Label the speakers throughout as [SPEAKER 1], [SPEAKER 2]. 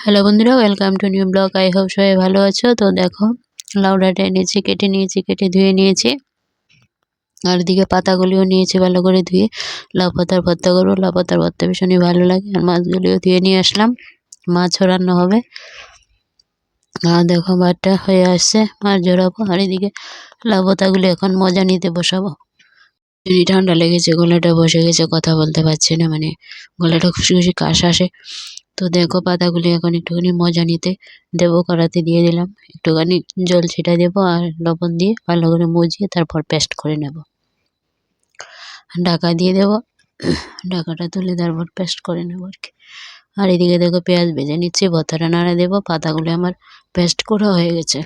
[SPEAKER 1] Hello বন্ধুরা welcome to new blog I hope সবাই ভালো আছো। তো দেখো লাউডাটা এনেছি কেটে নিয়েছি, কেটে ধুয়ে নিয়েছি। আর দিকে পাতাগুলিও নিয়েছি ভালো করে ধুয়ে। লাউ পাতার ভর্তা করব, লাউ পাতার ভর্তা ভীষণই ভালো লাগে। আর মাছগুলিও ধুয়ে নিয়ে আসলাম। মাছও রান্না হবে। আর দেখো, ভাতটা হয়ে আসছে। মাছ জড়াবো আর এদিকে লাউ পাতাগুলি এখন মজা নিতে বসাবো। যদি ঠান্ডা লেগেছে, গলাটা বসে গেছে, কথা বলতে পারছি না। মানে গলাটা খুশি খুশি কাশ আসে। তো দেখো পাতাগুলি এখন একটুখানি মজা নিতে দেবো, কড়াতে দিয়ে দিলাম। একটুখানি জল ছিটা দেবো আর লবণ দিয়ে ভালো করে মুজিয়ে তারপর পেস্ট করে নেব। ঢাকা দিয়ে দেবো। ঢাকাটা তুলে তারপর পেস্ট করে নেব আর কি। আর এদিকে দেখো পেঁয়াজ ভেজে নিচ্ছি, ভর্তাটা নাড়া দেবো, পাতাগুলো আমার পেস্ট করা হয়ে গেছে।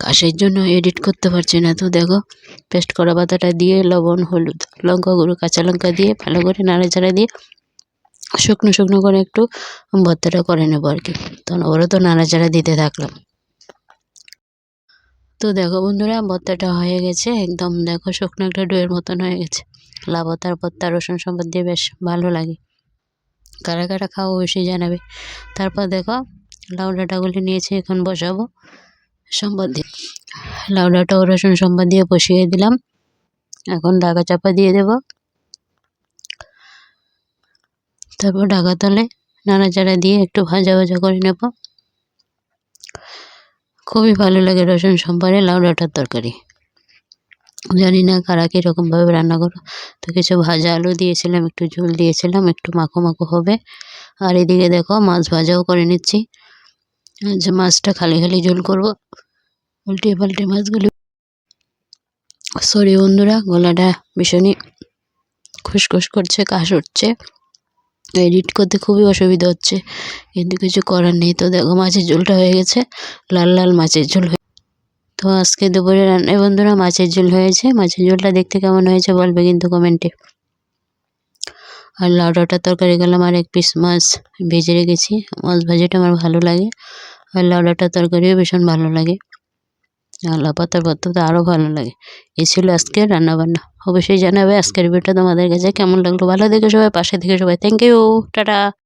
[SPEAKER 1] কাশের জন্য এডিট করতে পারছি না তো দেখো পেস্ট করা পাতাটা দিয়ে লবণ, হলুদ, লঙ্কা গুঁড়ো, কাঁচা লঙ্কা দিয়ে ভালো করে নাড়াচাড়া দিয়ে শুকনো শুকনো করে একটু ভর্তাটা করে নেব আর কি। তখন ওরও তো নাড়াচাড়া দিতে থাকলাম। তো দেখো বন্ধুরা, ভর্তাটা হয়ে গেছে। একদম দেখো শুকনো একটা ডোয়ের মতন হয়ে গেছে। লাবতার ভর্তা, রসুন সম্বাদ দিয়ে বেশ ভালো লাগে। কারা কারা খাও অবশ্যই জানাবে। তারপর দেখো লাউ ডাঁটাগুলি নিয়েছি, এখন বসাবো সম্বাদ দিয়ে। লাউ ডাঁটা রসুন সম্বাদ দিয়ে বসিয়ে দিলাম। এখন ঢাকা চাপা দিয়ে দেবো। তারপর ঢাকা তলে নাড়াচাড়া দিয়ে একটু ভাজা ভাজা করে নেব। খুবই ভালো লাগে রসুন সম্পারে লাউ ডাঁটার তরকারি। জানি না কারা কীরকমভাবে রান্না করো। তো কিছু ভাজা আলু দিয়েছিলাম, একটু ঝোল দিয়েছিলাম, একটু মাখো মাখো হবে। আর এদিকে দেখো মাছ ভাজাও করে নিচ্ছি। যে মাছটা খালি খালি ঝোল করব। উল্টে পাল্টে মাছগুলি সরি বন্ধুরা, গলাটা ভীষণই খুসখুস করছে, কাশ উঠছে। এডিট করতে খুবই অসুবিধা হচ্ছে। কিন্তু কিছু করার নেই। তো দেখো মাছের ঝোলটা হয়ে গেছে। লাল লাল মাছের ঝোল হয়ে তো আজকে দুপুরে রান্না বন্ধুরা, মাছের ঝোল হয়েছে। মাছের ঝোলটা দেখতে কেমন হয়েছে বলবে কিন্তু কমেন্টে। আর লাউডাটার তরকারি গেলাম আর এক পিস মাছ ভেজে রেখেছি। মাছ ভাজিটা আমার ভালো লাগে। আর লাউডাটার তরকারিও ভীষণ ভালো লাগে। আল্লাহ পাতার তো আরও ভালো লাগে। এই ছিল আজকে রান্নাবান্না। অবশ্যই জানাবে আজকের ভিডিওটা তোমাদের কাছে কেমন লাগল? ভালো দেখে সবাই, পাশে থেকে সবাই। Thank you tata.